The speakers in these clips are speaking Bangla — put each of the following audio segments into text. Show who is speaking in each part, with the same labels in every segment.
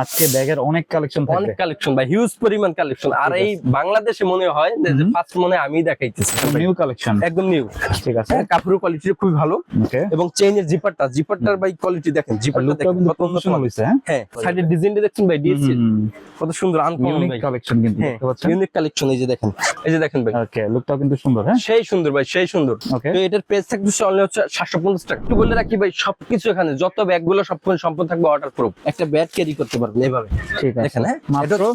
Speaker 1: আজকে ব্যাগের অনেক কালেকশন থাকবে।
Speaker 2: অনেক কালেকশন ভাই হিউজ পরিমাণ কালেকশন আর এই বাংলাদেশে মনে হয় যে ফার্স্ট মনে আমি দেখাইতেছি।
Speaker 1: নিউ কালেকশন
Speaker 2: একদম নিউ
Speaker 1: ঠিক আছে।
Speaker 2: কাপড়ের কোয়ালিটি খুবই ভালো। এবং চেইনের জিপারটা জিপারটার ভাই কোয়ালিটি দেখেন জিপারটা দেখেন কত সুন্দর
Speaker 1: হইছে হ্যাঁ?
Speaker 2: হ্যাঁ সাইডের ডিজাইনটা দেখছেন ভাই ডিএসসি কত সুন্দর আনকমন
Speaker 1: কালেকশন কিন্তু
Speaker 2: হ্যাঁ
Speaker 1: দেখতে পাচ্ছেন।
Speaker 2: ইউনিক কালেকশন এই যে দেখেন এই যে দেখেন ভাই।
Speaker 1: ওকে লুকটাও কিন্তু সুন্দর হ্যাঁ?
Speaker 2: সেই সুন্দর ভাই সেই সুন্দর। তো এটার প্রাইস থাকবে অনলি হচ্ছে সাতশো পঞ্চাশ টাকা। একটু বলে রাখি ভাই সবকিছু এখানে যত ব্যাগগুলো সব সম্পূর্ণ থাকবে অর্ডার প্রুফ একটা ব্যাগ ক্যারি করতে পারবেন এইভাবে
Speaker 1: ঠিক আছে।
Speaker 2: দেখেন হ্যাঁ?
Speaker 1: মাত্র
Speaker 2: এটা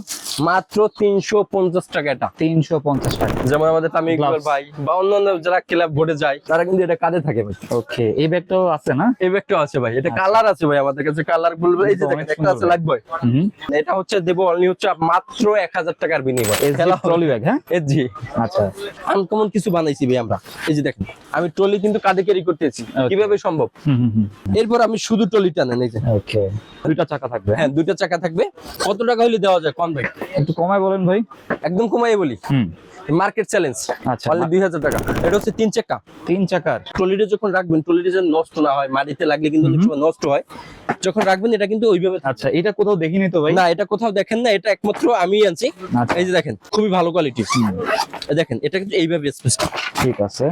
Speaker 2: মাত্র তিনশো পঞ্চাশ টাকাটা
Speaker 1: তিনশো পঞ্চাশ টাকা।
Speaker 2: যেমন আমাদের ইকবাল ভাই বা অন্যান্য যারা ক্লাব বোর্ডে যায় তারা কিন্তু এটা কাঁধে থাকে ভাই।
Speaker 1: ওকে এই ব্যাগটাও আছে না?
Speaker 2: এই ব্যাগটাও আছে ভাই। এটা
Speaker 1: আচ্ছা।
Speaker 2: কালার আছে ভাই আমাদের কাছে। কালার বলব এই যে দেখেন একটা আছে লাগবে এটা হচ্ছে দেবো অনলি হচ্ছে মাত্র এক হাজার টাকার বিনিময়।
Speaker 1: ট্রলি ব্যাগ হ্যাঁ?
Speaker 2: এসজি
Speaker 1: আচ্ছা।
Speaker 2: আনকমন কিছু বানাইছি ভাই আমরা। এই যে দেখেন আমি ট্রলি কিন্তু কাঁধে ক্যারি করতেছি। কীভাবে সম্ভব? এরপর আমি শুধু ট্রলি টানেন এই যে।
Speaker 1: ওকে দুইটা চাকা থাকবে
Speaker 2: হ্যাঁ দুইটা চাকা থাকবে। কত টাকা হইলে দেওয়া যায়? কোন ভাই?
Speaker 1: একটু কমায় বলেন ভাই।
Speaker 2: একদম কমাই বলি।
Speaker 1: হুম।
Speaker 2: মার্কেট চ্যালেঞ্জ
Speaker 1: আচ্ছা
Speaker 2: অনলি দুই হাজার টাকা। এটা হচ্ছে তিন চাকা।
Speaker 1: তিন চাকার।
Speaker 2: ট্রলিটা যখন রাখবেন ট্রলিটা যেন নষ্ট না হয় মাটিতে লাগলে কিন্তু অনেক সময় নষ্ট হয়। যখন রাখবেন এটা কিন্তু ওইভাবে
Speaker 1: আচ্ছা এটা কোথাও দেখিনি তো ভাই?
Speaker 2: না এটা কোথাও দেখেন না এটা একমাত্র আমি আনছি।
Speaker 1: আচ্ছা।
Speaker 2: এই যে দেখেন খুবই ভালো কোয়ালিটি দেখেন এটা কিন্তু এইভাবে স্পেস
Speaker 1: ঠিক আছে।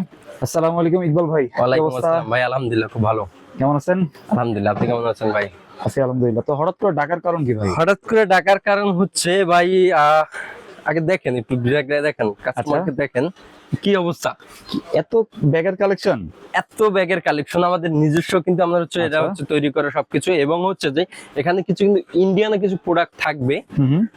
Speaker 1: আসসালামু আলাইকুম ইকবাল ভাই।
Speaker 2: ওয়ালাইকুম আসসালাম। ভাই আলহামদুলিল্লাহ খুব ভালো।
Speaker 1: কেমন আছেন?
Speaker 2: আলহামদুলিল্লাহ আপনি কেমন আছেন ভাই?
Speaker 1: আছি আলহামদুলিল্লাহ। তো হঠাৎ করে ডাকার কারণ কি ভাই?
Speaker 2: হঠাৎ করে ডাকার কারণ হচ্ছে ভাই আহ, আগে দেখেন একটু দেখেন কাস্টমারকে দেখেন। কি অবস্থা?
Speaker 1: এত ব্যাগের কালেকশন
Speaker 2: এত ব্যাগের কালেকশন আমাদের নিজস্ব কিন্তু আমরা হচ্ছে এটা
Speaker 1: আচ্ছা।
Speaker 2: হচ্ছে তৈরি করা সবকিছু। এবং হচ্ছে যে এখানে কিছু কিন্তু ইন্ডিয়ানে কিছু প্রোডাক্ট থাকবে।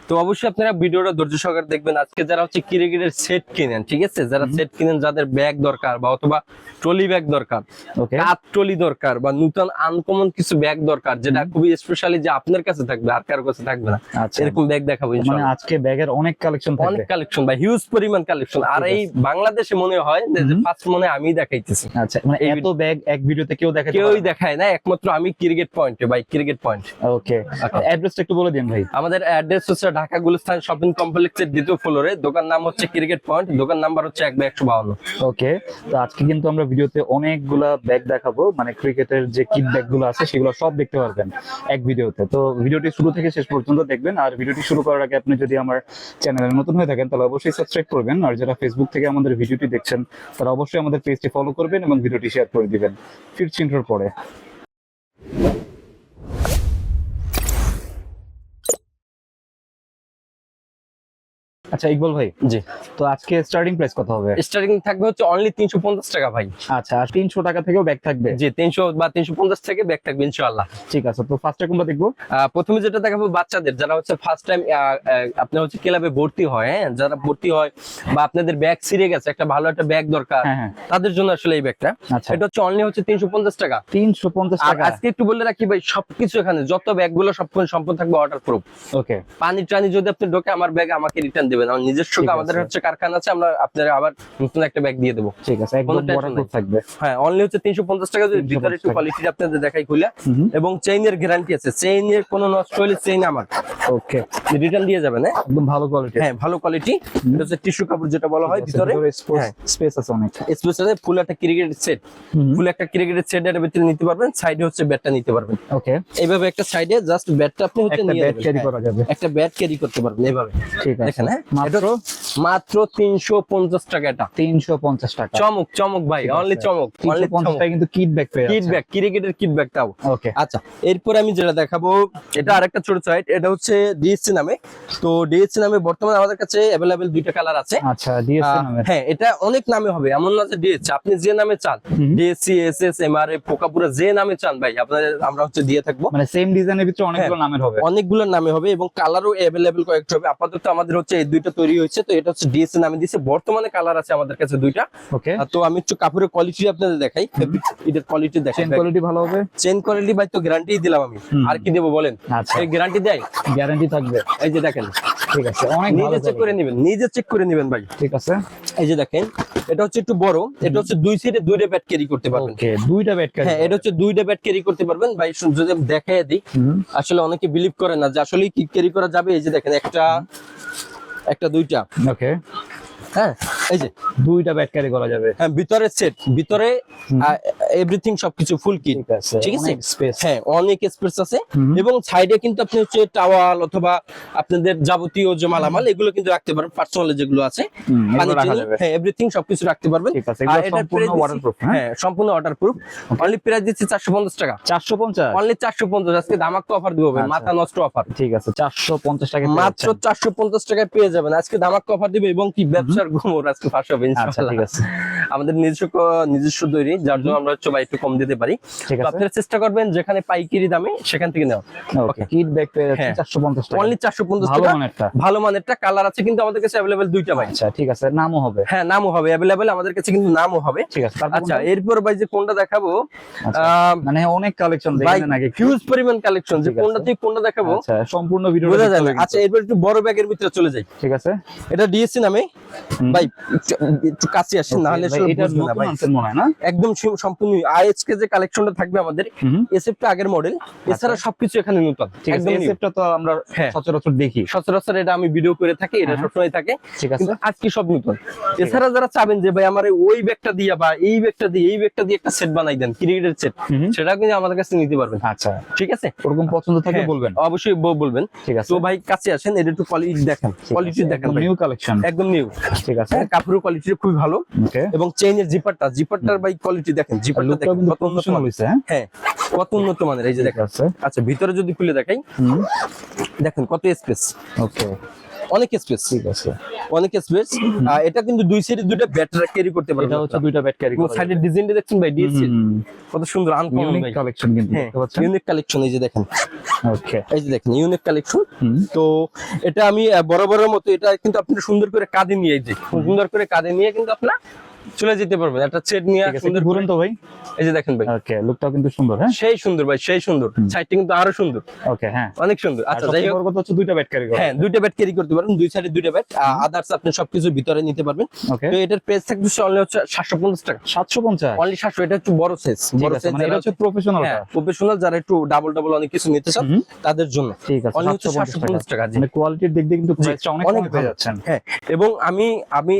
Speaker 2: তো অবশ্যই আপনারা ভিডিওটা ধৈর্য সহকারে দেখবেন। আজকে যারা হচ্ছে ক্রিকেটের সেট কিনেন ঠিক আছে? যারা সেট কিনেন যাদের ব্যাগ দরকার বা অথবা ট্রলি ব্যাগ দরকার
Speaker 1: ওকে।
Speaker 2: কাপ ট্রলি দরকার বা নতুন আনকমন কিছু ব্যাগ দরকার যেটা খুবই স্পেশালি যে আপনার কাছে থাকবে আর কারও কাছে থাকবে না।
Speaker 1: আচ্ছা।
Speaker 2: এরকম ব্যাগ দেখাবো
Speaker 1: মানে আজকে ব্যাগের অনেক কালেকশন থাকবে।
Speaker 2: অনেক কালেকশন বা হিউজ পরিমাণ কালেকশন আর এই বাংলাদেশে মনে হয় যে। ফার্স্ট মনে আমি দেখাইতেছি।
Speaker 1: আচ্ছা মানে এত ব্যাগ এক ভিডিওতে কেউ দেখাতে
Speaker 2: কেউই দেখায় না একমাত্র আমি ক্রিকেট পয়েন্টে ভাই ক্রিকেট পয়েন্ট
Speaker 1: ওকে
Speaker 2: আচ্ছা।
Speaker 1: অ্যাড্রেসটা একটু বলে দিন ভাই।
Speaker 2: আমাদের অ্যাড্রেস হচ্ছে ঢাকা গুলিস্তান শপিং কমপ্লেক্সের দ্বিতীয় ফ্লোরে দোকান নাম হচ্ছে ক্রিকেট পয়েন্ট দোকান নাম্বার হচ্ছে এক বাই একশো বাউন্ন
Speaker 1: ওকে তো আজকে কিন্তু আমরা ভিডিওতে অনেকগুলা ব্যাগ দেখাবো মানে ক্রিকেটের যে কিট ব্যাগগুলো আছে সেগুলো সব দেখতে পারবেন এক ভিডিওতে। তো ভিডিওটি শুরু থেকে শেষ পর্যন্ত দেখবেন আর ভিডিওটি শুরু করার আগে আপনি যদি আমার চ্যানেলে নতুন হয়ে থাকেন তাহলে অবশ্যই সাবস্ক্রাইব করবেন। আর যারা ফেসবুক থেকে আমাদের ভিডিওটি দেখছেন, তারা অবশ্যই আমাদের পেজটি ফলো করবেন এবং ভিডিওটি শেয়ার করে দিবেন। ফিরছি পরে। আচ্ছা ইকবাল ভাই।
Speaker 2: জি।
Speaker 1: তো আজকে স্টার্টিং প্রাইস কত হবে?
Speaker 2: স্টার্টিং থাকবে হচ্ছে অনলি তিনশো পঞ্চাশ টাকা ভাই।
Speaker 1: আচ্ছা আর তিনশো টাকা থেকেও ব্যাগ থাকবে?
Speaker 2: জি তিনশো বা তিনশো পঞ্চাশ থেকে ব্যাগ থাকবে ইনশাআল্লাহ।
Speaker 1: ঠিক আছে তো ফার্স্টে কোনটা দেখব?
Speaker 2: প্রথমে যেটা দেখাবো বাচ্চাদের যারা হচ্ছে ফার্স্ট টাইম আপনার হচ্ছে ক্লাবে ভর্তি হয় হ্যাঁ? যারা ভর্তি হয় বা আপনাদের ব্যাগ ছিঁড়ে গেছে একটা ভালো একটা ব্যাগ দরকার
Speaker 1: হ্যাঁ হ্যাঁ।
Speaker 2: তাদের জন্য আসলে এই ব্যাগটা
Speaker 1: আচ্ছা।
Speaker 2: এটা হচ্ছে অনলি হচ্ছে তিনশো পঞ্চাশ টাকা।
Speaker 1: তিনশো পঞ্চাশ
Speaker 2: আর
Speaker 1: টাকা।
Speaker 2: আজকে একটু বলে রাখি ভাই সবকিছু এখানে যত ব্যাগগুলো সব সম্পূর্ণ থাকবে ওয়াটার প্রুফ
Speaker 1: ওকে
Speaker 2: পানি টানি যদি আপনি ঢোকে আমার ব্যাগ আমাকে রিটার্ন দেবেন আমার নিজস্ব আমাদের হচ্ছে কারখানা আছে আমরা আপনার আবার নতুন একটা ব্যাগ দিয়ে দেবো।
Speaker 1: ঠিক আছে একদম ওয়াটারপ্রুফ থাকবে।
Speaker 2: হ্যাঁ অনলি হচ্ছে তিনশো পঞ্চাশ টাকা যদি ভিতরে একটু কোয়ালিটি আপনাদের দেখাই খুলে। এবং চেইনের গ্যারান্টি আছে। চেইনের কোনো নষ্ট হলে চেইন আমার।
Speaker 1: ওকে
Speaker 2: রিটার্ন দিয়ে যাবেন হ্যাঁ?
Speaker 1: একদম ভালো কোয়ালিটি
Speaker 2: হ্যাঁ ভালো কোয়ালিটি এটা হচ্ছে টিস্যু কাপড় যেটা বলা হয় ভিতরে। হ্যাঁ।
Speaker 1: স্পেস আছে অনেক।
Speaker 2: স্পেশালি ফুল একটা ক্রিকেটের সেট ফুল একটা ক্রিকেটের সেট এর ভিতরে নিতে পারবেন সাইডে হচ্ছে ব্যাটটা নিতে পারবেন।
Speaker 1: ওকে
Speaker 2: এইভাবে একটা সাইডে জাস্ট ব্যাটটা আপনি হচ্ছে
Speaker 1: একটা
Speaker 2: নিয়ে
Speaker 1: ব্যাগ
Speaker 2: নেবেন।
Speaker 1: ক্যারি
Speaker 2: হ্যাঁ,
Speaker 1: করা যাবে।
Speaker 2: একটা ব্যাট ক্যারি করতে পারবেন এইভাবে।
Speaker 1: ঠিক আছে।
Speaker 2: দেখেন হ্যাঁ?
Speaker 1: মাত্র?
Speaker 2: মাত্র টাকা এটা।
Speaker 1: তিনশো পঞ্চাশ টাকা।
Speaker 2: চমক চমক ভাই অনলি চমক অনলি
Speaker 1: কিন্তু কিট ব্যাগ পেয়ে
Speaker 2: কিট ব্যাগ ক্রিকেটের কিট ব্যাগ তাও
Speaker 1: ওকে
Speaker 2: আচ্ছা এরপর আমি যেটা দেখাবো এটা আরেকটা ছোট সাইট এটা হচ্ছে ডিএসসি নামে। তো ডিএসসি নামে বর্তমানে আমাদের কাছে অ্যাভেলেবেল দুইটা কালার আছে।
Speaker 1: আচ্ছা
Speaker 2: আহ,
Speaker 1: নামে।
Speaker 2: হ্যাঁ এটা অনেক নামে হবে এমন না যে ডিএসসি আপনি যে নামে চান। DSC S S M R A পোকাপুরা যে নামে চান ভাই আপনাদের আমরা হচ্ছে দিয়ে থাকব।
Speaker 1: মানে সেম ডিজাইনের ভিতরে অনেকগুলো
Speaker 2: হ্যাঁ।
Speaker 1: নামের হবে।
Speaker 2: অনেকগুলো নামে হবে এবং কালারও অ্যাভেলেবেল কয়েকটা হবে। আপাতত আমাদের হচ্ছে এই দুইটা তৈরি হয়েছে তো এটা হচ্ছে ডিএসসি নামে দিয়েছে। বর্তমানে কালার আছে আমাদের কাছে দুইটা।
Speaker 1: ওকে
Speaker 2: তো আমি একটু কাপড়ের কোয়ালিটি আপনাদের দেখাই। এটার কোয়ালিটি
Speaker 1: চেন কোয়ালিটি ভালো হবে?
Speaker 2: চেন কোয়ালিটি ভাই তো গ্যারান্টি দিলাম আমি। আর কি দেবো বলেন?
Speaker 1: আচ্ছা।
Speaker 2: এই গ্যারান্টি দেয়?
Speaker 1: গ্যারান্টি থাকবে।
Speaker 2: এই যে দেখেন।
Speaker 1: ঠিক আছে অনেক
Speaker 2: নিজে চেক করে নেবেন নিজে চেক করে নেবেন ভাই।
Speaker 1: ঠিক আছে।
Speaker 2: এই যে দেখেন এটা হচ্ছে একটু বড় এটা হচ্ছে দুই সাইডে দুইটা ব্যাট ক্যারি করতে পারবেন।
Speaker 1: ওকে দুইটা ব্যাট ক্যারি
Speaker 2: হ্যাঁ এটা হচ্ছে দুইটা ব্যাট ক্যারি করতে পারবেন। ভাই শুন- যদি দেখাই দিই আসলে অনেকে বিলিভ করে না যে আসলে কি ক্যারি করা যাবে। এই যে দেখেন একটা একটা দুইটা।
Speaker 1: ওকে
Speaker 2: হ্যাঁ? এই যে
Speaker 1: দুইটা ব্যাট ক্যারি করা যাবে।
Speaker 2: হ্যাঁ ভিতরে সেট ভিতরে এভরিথিং সবকিছু ফুল কিট
Speaker 1: ঠিক আছে স্পেস
Speaker 2: হ্যাঁ অনেক স্পেস আছে। এবং সাইডে কিন্তু আপনি হচ্ছে টাওয়াল অথবা আপনাদের যাবতীয় যে মালামাল এগুলো কিন্তু রাখতে পারবেন পার্সোনাল যেগুলো আছে। হ্যাঁ এভরিথিং সবকিছু রাখতে পারবেন। আর
Speaker 1: সম্পূর্ণ ওয়াটারপ্রুফ হ্যাঁ?
Speaker 2: হ্যাঁ সম্পূর্ণ ওয়াটার প্রুফ অনলি প্রাইস দিচ্ছি চারশো পঞ্চাশ টাকা।
Speaker 1: 450
Speaker 2: অনলি চারশো পঞ্চাশ আজকে ধামাক্কা অফার দিব ভাই,
Speaker 1: আচ্ছা।
Speaker 2: মাথা নষ্ট অফার
Speaker 1: ঠিক আছে 450 টাকা
Speaker 2: মাত্র
Speaker 1: যাচ্ছেন।
Speaker 2: চারশো পঞ্চাশ টাকায় পেয়ে যাবেন আজকে ধামাক্কা অফার দিবে এবং কি ব্যবসার ঘুমোর আজকে ফাঁস হবে
Speaker 1: আচ্ছা ঠিক আছে।
Speaker 2: আমাদের নিজস্ব নিজস্ব তৈরি যার জন্য আমরা হচ্ছে একটু কম দিতে পারি। আপনারা চেষ্টা করবেন যেখানে পাইকারি দামে সেখান থেকে নেওয়া
Speaker 1: কিট ব্যাগ পেয়ে যাচ্ছেন। 450 টাকা।
Speaker 2: অনলি
Speaker 1: ভালো মানেরটা।
Speaker 2: ভালো মানেরটা কালার আছে কিন্তু আমাদের কাছে দুইটা ভাই।
Speaker 1: আচ্ছা ঠিক আছে নামও হবে।
Speaker 2: হ্যাঁ নামও হবে আমাদের কাছে কিন্তু নামও হবে।
Speaker 1: ঠিক আছে
Speaker 2: আচ্ছা এরপর ভাই যে কোনটা দেখাবো
Speaker 1: আচ্ছা, মানে অনেক কালেকশন দেখবেন আগে।
Speaker 2: হিউজ পরিমাণ কালেকশন যে কোনটা থেকে কোনটা দেখাবো
Speaker 1: আচ্ছা সম্পূর্ণ ভিডিও
Speaker 2: বোঝা আচ্ছা এরপর একটু বড় ব্যাগের ভিতরে চলে যাই।
Speaker 1: ঠিক আছে।
Speaker 2: এটা ডিএসসি নামে। ভাই কাছে আসেন না হলে একদম সম্পূর্ণ আইএসকে যে কালেকশনটা থাকবে আমাদের এসএফটা আগের মডেল এছাড়া সবকিছু এখানে নতুন। একদম
Speaker 1: এসএফটা তো আমরা
Speaker 2: হ্যাঁ।
Speaker 1: সচরাচর দেখি।
Speaker 2: সচরাচর এটা আমি ভিডিও করে থাকি এটা
Speaker 1: হ্যাঁ।
Speaker 2: সবসময় থাকে।
Speaker 1: ঠিক আছে।
Speaker 2: কিন্তু আজকে সব নতুন। এছাড়া যারা চাবেন যে ভাই আমার ওই ব্যাগটা দিয়ে বা এই ব্যাগটা দিয়ে এই ব্যাগটা দিয়ে একটা সেট বানাই দেন ক্রিকেটের সেট সেটা কিন্তু আমাদের কাছে নিতে পারবেন।
Speaker 1: আচ্ছা।
Speaker 2: ঠিক আছে?
Speaker 1: ওরকম পছন্দ থাকলে
Speaker 2: হ্যাঁ,
Speaker 1: বলবেন।
Speaker 2: অবশ্যই বলবেন।
Speaker 1: ঠিক আছে।
Speaker 2: তো ভাই কাছে আসেন এটা একটু কোয়ালিটি দেখেন। কোয়ালিটি দেখেন।
Speaker 1: নিউ কালেকশন
Speaker 2: একদম নিউ
Speaker 1: ঠিক আছে।
Speaker 2: হ্যাঁ কাপড়ের কোয়ালিটি খুবই ভালো। এবং চেইনের জিপারটা জিপারটার বাইক কোয়ালিটি দেখেন জিপারটা দেখেন কত উন্নত।
Speaker 1: হইছে হ্যাঁ?
Speaker 2: হ্যাঁ কত উন্নত মানের এই যে
Speaker 1: দেখা
Speaker 2: আচ্ছা ভিতরে যদি খুলে দেখাই। দেখেন কত স্পেস
Speaker 1: ওকে
Speaker 2: অনেক স্পেস
Speaker 1: ঠিক আছে।
Speaker 2: অনেক স্পেস এটা কিন্তু দুই সাইডে দুইটা ব্যাট ক্যারি করতে পারবে।
Speaker 1: এটা হচ্ছে দুইটা ব্যাট ক্যারি করে
Speaker 2: সাইডের ডিজাইনটা দেখছেন ভাই? ডিএসসি কত সুন্দর আনকমন
Speaker 1: কালেকশন কিন্তু
Speaker 2: হ্যাঁ
Speaker 1: দেখতে পাচ্ছেন?
Speaker 2: ইউনিক কালেকশন এই যে দেখেন।
Speaker 1: ওকে
Speaker 2: এই যে দেখেন ইউনিক কালেকশন তো এটা আমি বড় বরাবরের মতো এটা কিন্তু আপনি সুন্দর করে কাঁধে নিয়ে এই যে সুন্দর করে কাঁধে নিয়ে কিন্তু আপনার চলে যেতে পারবেন। একটা সেট নিয়ে সুন্দর
Speaker 1: ঘুরেন তো ভাই।
Speaker 2: এই যে দেখেন ভাই।
Speaker 1: ওকে লুকটাও কিন্তু সুন্দর হ্যাঁ?
Speaker 2: সেই সুন্দর ভাই সেই সুন্দর। সাইডটা কিন্তু আরও সুন্দর।
Speaker 1: ওকে হ্যাঁ।
Speaker 2: অনেক সুন্দর। আচ্ছা যাই হোক।
Speaker 1: কথা হচ্ছে দুইটা ব্যাট ক্যারি করে।
Speaker 2: হ্যাঁ দুইটা ব্যাট ক্যারি করতে পারবেন দুই সাইডে দুইটা ব্যাট আদার্স আপনি সবকিছু ভিতরে নিতে পারবেন। তো এটার প্রাইস থাকবে অনলি হচ্ছে সাতশো পঞ্চাশ টাকা।
Speaker 1: 750
Speaker 2: অনলি সাতশো এটা একটু বড় সাইজ বড় সাইজ
Speaker 1: মানে এটা হচ্ছে প্রফেশনাল
Speaker 2: প্রফেশনাল যারা একটু ডাবল ডাবল অনেক কিছু নিতে চান তাদের জন্য।
Speaker 1: ঠিক আছে
Speaker 2: অনলি হচ্ছে
Speaker 1: 750
Speaker 2: টাকা।
Speaker 1: মানে কোয়ালিটির দিক দিয়ে কিন্তু প্রাইসটা অনেক কমে। যাচ্ছেন।
Speaker 2: হ্যাঁ এবং আমি আমি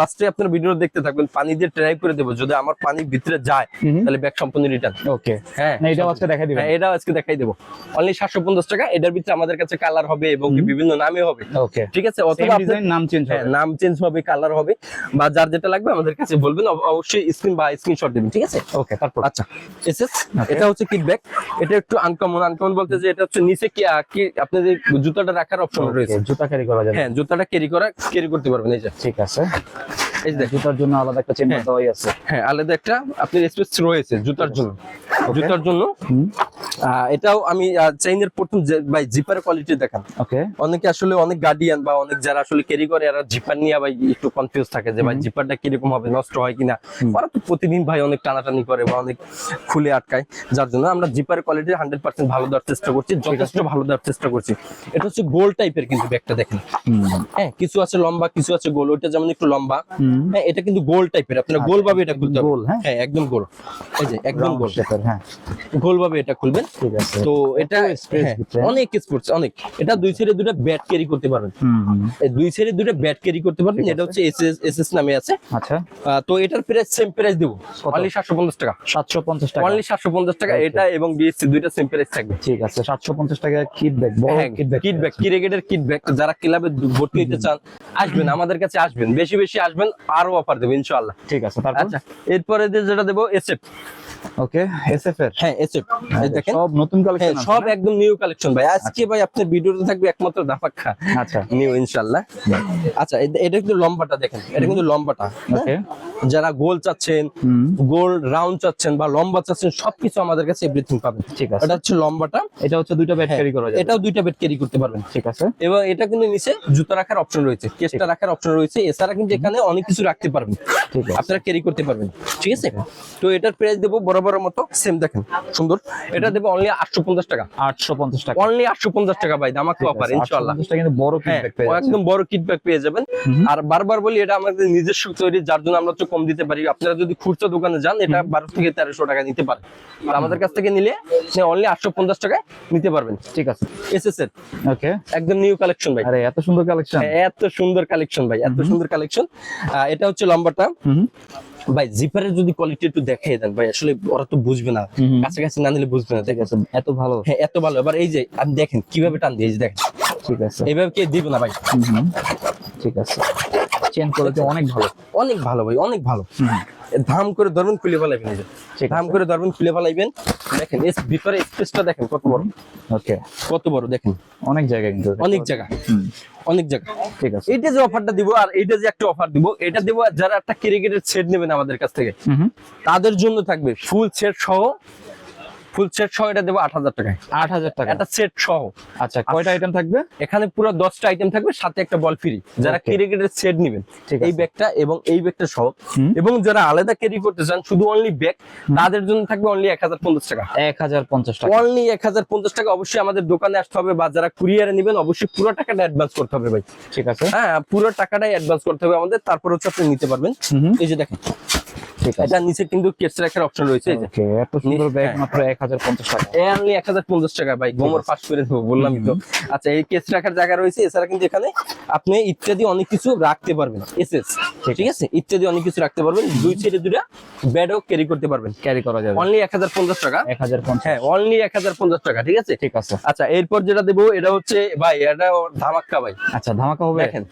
Speaker 2: লাস্টে আপনার ভিডিও দেখতে থাকবেন। পানি দিয়ে ট্রাই করে দেবো। যদি আমার পানি ভিতরে যায় তাহলে ব্যাগ সম্পূর্ণ রিটার্ন
Speaker 1: ওকে
Speaker 2: হ্যাঁ
Speaker 1: এটাও আজকে দেখাই দিবেন।
Speaker 2: হ্যাঁ এটাও আজকে দেখাই দেবো। অনলি সাতশো পঞ্চাশ টাকা এটার ভিতরে আমাদের কাছে কালার হবে এবং বিভিন্ন নামে হবে।
Speaker 1: ওকে
Speaker 2: ঠিক আছে? অথবা
Speaker 1: নাম চেঞ্জ
Speaker 2: হ্যাঁ,
Speaker 1: হবে।
Speaker 2: নাম চেঞ্জ হবে কালার হবে বা যার যেটা লাগবে আমাদের কাছে বলবেন অবশ্যই স্ক্রিন বা স্ক্রিনশট দিবেন ঠিক আছে?
Speaker 1: ওকে তারপর?
Speaker 2: আচ্ছা এসএস এটা হচ্ছে কিট ব্যাগ এটা একটু আনকমন আনকমন বলতে যে এটা হচ্ছে নিচে কি কি আপনাদের জুতাটা রাখার অপশন রয়েছে।
Speaker 1: জুতা ক্যারি করা যাবে।
Speaker 2: হ্যাঁ জুতাটা ক্যারি করা ক্যারি করতে পারবেন এই যে।
Speaker 1: ঠিক আছে।
Speaker 2: এই যে
Speaker 1: জুতার জন্য আলাদা একটা চেম্বার
Speaker 2: হ্যাঁ।
Speaker 1: দেওয়াই আছে।
Speaker 2: হ্যাঁ আলাদা একটা আপনার স্পেস রয়েছে জুতার জন্য। জুতার জন্য। এটাও আমি চাইনের প্রথম ভাই জিপার কোয়ালিটি দেখান।
Speaker 1: ওকে
Speaker 2: অনেকে আসলে অনেক গার্ডিয়ান বা অনেক যারা আসলে ক্যারি করে এরা জিপার নিয়ে ভাই একটু কনফিউজ থাকে যে ভাই জিপারটা কীরকম হবে নষ্ট হয় কিনা? ওরা তো প্রতিদিন ভাই অনেক টানাটানি করে বা অনেক খুলে আটকায়। যার জন্য আমরা জিপার কোয়ালিটি হান্ড্রেড পার্সেন্ট ভালো দেওয়ার চেষ্টা করছি যথেষ্ট ভালো দেওয়ার চেষ্টা করছি। এটা হচ্ছে গোল টাইপের কিন্তু ব্যাগটা দেখেন। হ্যাঁ কিছু আছে লম্বা কিছু আছে গোল ওইটা যেমন একটু লম্বা। হ্যাঁ এটা কিন্তু গোল টাইপের আপনারা গোল ভাবে এটা খুলতে
Speaker 1: গোল, হ্যাঁ?
Speaker 2: হ্যাঁ একদম গোল। এই যে একদম গোল।
Speaker 1: হ্যাঁ।
Speaker 2: গোল ভাবে এটা খুলবেন।
Speaker 1: ঠিক আছে।
Speaker 2: তো এটা হ্যাঁ। অনেক স্পোর্টস অনেক। এটা দুই সাইডে দুটো ব্যাট ক্যারি করতে পারবেন। এই দুই সাইডে দুটো ব্যাট ক্যারি করতে পারবেন এটা হচ্ছে এসএস এসএস নামে আছে।
Speaker 1: আচ্ছা।
Speaker 2: তো এটার প্রাইস সেম প্রাইস দেবো? অনলি সাতশো পঞ্চাশ টাকা।
Speaker 1: 750 টাকা।
Speaker 2: অনলি সাতশো পঞ্চাশ টাকা। এটা এবং বিএসসি দুইটা সেম প্রাইস থাকবে।
Speaker 1: ঠিক আছে 750 টাকা কিট ব্যাগ বড় কিট ব্যাগ
Speaker 2: কিট ব্যাগ ক্রিকেটের কিট ব্যাগ যারা ক্লাবে ভর্তি হতে চান আসবেন আমাদের কাছে আসবেন। বেশি বেশি আসবেন আরও অফার দেবো ইনশাআল্লাহ।
Speaker 1: ঠিক আছে তারপর?
Speaker 2: আচ্ছা এরপরে যেটা দেবো এসএফ
Speaker 1: ওকে এসএফ এর?
Speaker 2: হ্যাঁ এসএফ দেখেন।
Speaker 1: সব নতুন
Speaker 2: হ্যাঁ
Speaker 1: কালেকশন
Speaker 2: সব একদম নিউ কালেকশন ভাই। আজকে ভাই আপনার ভিডিওতে থাকবে একমাত্র দাপাক্ষা
Speaker 1: আচ্ছা।
Speaker 2: নিউ ইনশাআল্লাহ আচ্ছা এটা কিন্তু লম্বাটা দেখেন। এটা কিন্তু লম্বাটা। হ্যাঁ?
Speaker 1: ওকে
Speaker 2: যারা গোল চাচ্ছেন গোল রাউন্ড চাচ্ছেন বা লম্বা চাচ্ছেন সবকিছু আমাদের কাছে এভরিথিং পাবেন।
Speaker 1: ঠিক আছে।
Speaker 2: এটা হচ্ছে লম্বাটা।
Speaker 1: এটা হচ্ছে দুইটা
Speaker 2: হ্যাঁ,
Speaker 1: ক্যারি করা যাবে।
Speaker 2: এটাও দুইটা বেড ক্যারি করতে পারবেন।
Speaker 1: ঠিক আছে।
Speaker 2: এবং এটা কিন্তু নিচে জুতা রাখার অপশন রয়েছে কেসটা রাখার অপশন রয়েছে। এছাড়া কিন্তু এখানে অনেক কিছু রাখতে পারবেন।
Speaker 1: ঠিক আছে।
Speaker 2: আপনারা ক্যারি করতে পারবেন। ঠিক আছে? তো এটার প্রাইস দেবো বরাবর মতো সেম দেখেন সুন্দর। এটা দেবো অনলি আটশো পঞ্চাশ টাকা।
Speaker 1: আটশো পঞ্চাশ টাকা।
Speaker 2: অনলি আটশো পঞ্চাশ টাকা ভাই দামাকে অফার ইনশাল্লাহ
Speaker 1: 850 কিন্তু বড়
Speaker 2: হ্যাঁ একদম বড় কিটব্যাক পেয়ে যাবেন। আর বারবার বলি এটা আমাদের নিজস্ব তৈরি যার জন্য আমরা কম দিতে পারি। আপনারা যদি খুচরা দোকানে যান এটা বারো থেকে তেরোশো টাকা নিতে পারেন। আর আমাদের কাছ থেকে নিলে অনলি আটশো পঞ্চাশ টাকায় নিতে পারবেন।
Speaker 1: ঠিক আছে।
Speaker 2: এসএস এর।
Speaker 1: ওকে।
Speaker 2: একদম নিউ কালেকশন ভাই।
Speaker 1: আরে এত সুন্দর কালেকশন
Speaker 2: হ্যাঁ, এত সুন্দর কালেকশন ভাই এত সুন্দর কালেকশন এটা হচ্ছে লম্বাটা ভাই জিপারের যদি কোয়ালিটি একটু দেখাই দেন ভাই আসলে ওরা তো বুঝবে না। কাছাকাছি না নিলে বুঝবে না
Speaker 1: ঠিক আছে? এত ভালো।
Speaker 2: হ্যাঁ এত ভালো। এবার এই যে আপনি দেখেন কীভাবে টান দিয়ে দেখেন।
Speaker 1: ঠিক আছে।
Speaker 2: এইভাবে কে দিবে না ভাই।
Speaker 1: ঠিক আছে। চেন কোয়ালিটি অনেক ভালো।
Speaker 2: অনেক ভালো ভাই অনেক ভালো। ধাম করে ধরবেন খুলে ফেলাইবেন ধাম করে ধরবেন খুলে ফেলাইবেন। দেখেন এস ভিতরে স্পেসটা দেখেন কত বড়।
Speaker 1: ওকে।
Speaker 2: কত বড় দেখেন।
Speaker 1: অনেক জায়গা কিন্তু
Speaker 2: অনেক জায়গা। অনেক জায়গা।
Speaker 1: ঠিক আছে।
Speaker 2: এইটা যে অফারটা দিব আর এইটা যে একটা অফার দিব এটা দিব যারা একটা ক্রিকেটের সেট নেবেন আমাদের কাছ থেকে। তাদের জন্য থাকবে ফুল সেট সহ ফুল সেট সহ এটা দেবো আট হাজার টাকায়।
Speaker 1: আট হাজার টাকা।
Speaker 2: একটা সেট সহ।
Speaker 1: আচ্ছা কয়টা আইটেম থাকবে?
Speaker 2: এখানে পুরো দশটা আইটেম থাকবে সাথে একটা বল ফ্রি যারা ক্রিকেটের সেট নেবেন এই ব্যাগটা এবং এই ব্যাগটা সহ। এবং যারা আলাদা ক্যারি করতে চান শুধু অনলি ব্যাগ তাদের জন্য থাকবে অনলি এক হাজার পঞ্চাশ টাকা।
Speaker 1: এক হাজার পঞ্চাশ টাকা।
Speaker 2: অনলি এক হাজার পঞ্চাশ টাকা অবশ্যই আমাদের দোকানে আসতে হবে বা যারা কুরিয়ারে নেবেন অবশ্যই পুরো টাকাটা অ্যাডভান্স করতে হবে ভাই।
Speaker 1: ঠিক আছে।
Speaker 2: হ্যাঁ পুরো টাকাটাই অ্যাডভান্স করতে হবে আমাদের তারপর হচ্ছে আপনি নিতে পারবেন। এই যে দেখেন। এটা নিচে কিন্তু কেস রাখার অপশন রয়েছে
Speaker 1: ওকে এত সুন্দর ব্যাগ। মাত্র এক হাজার পঞ্চাশ টাকা।
Speaker 2: অনলি এক হাজার পঞ্চাশ টাকা ভাই গোমর পাস করে দেবো বললামই তো। আচ্ছা এই কেস রাখার জায়গা রয়েছে এছাড়া কিন্তু এখানে আপনি ইত্যাদি অনেক কিছু রাখতে পারবেন এসএস।
Speaker 1: ঠিক
Speaker 2: আছে। ইত্যাদি অনেক কিছু রাখতে পারবেন দুই সাইডে দুটা ব্যাডও ক্যারি করতে পারবেন।
Speaker 1: ক্যারি করা যাবে।
Speaker 2: অনলি এক হাজার পঞ্চাশ টাকা।
Speaker 1: এক হাজার পঞ্চাশ।
Speaker 2: হ্যাঁ অনলি এক হাজার পঞ্চাশ টাকা ঠিক আছে?
Speaker 1: ঠিক আছে।
Speaker 2: আচ্ছা এরপর যেটা দেবো এটা হচ্ছে ভাই এটা ধামাক্কা ভাই।
Speaker 1: আচ্ছা ধামাকা হবে?
Speaker 2: দেখেন.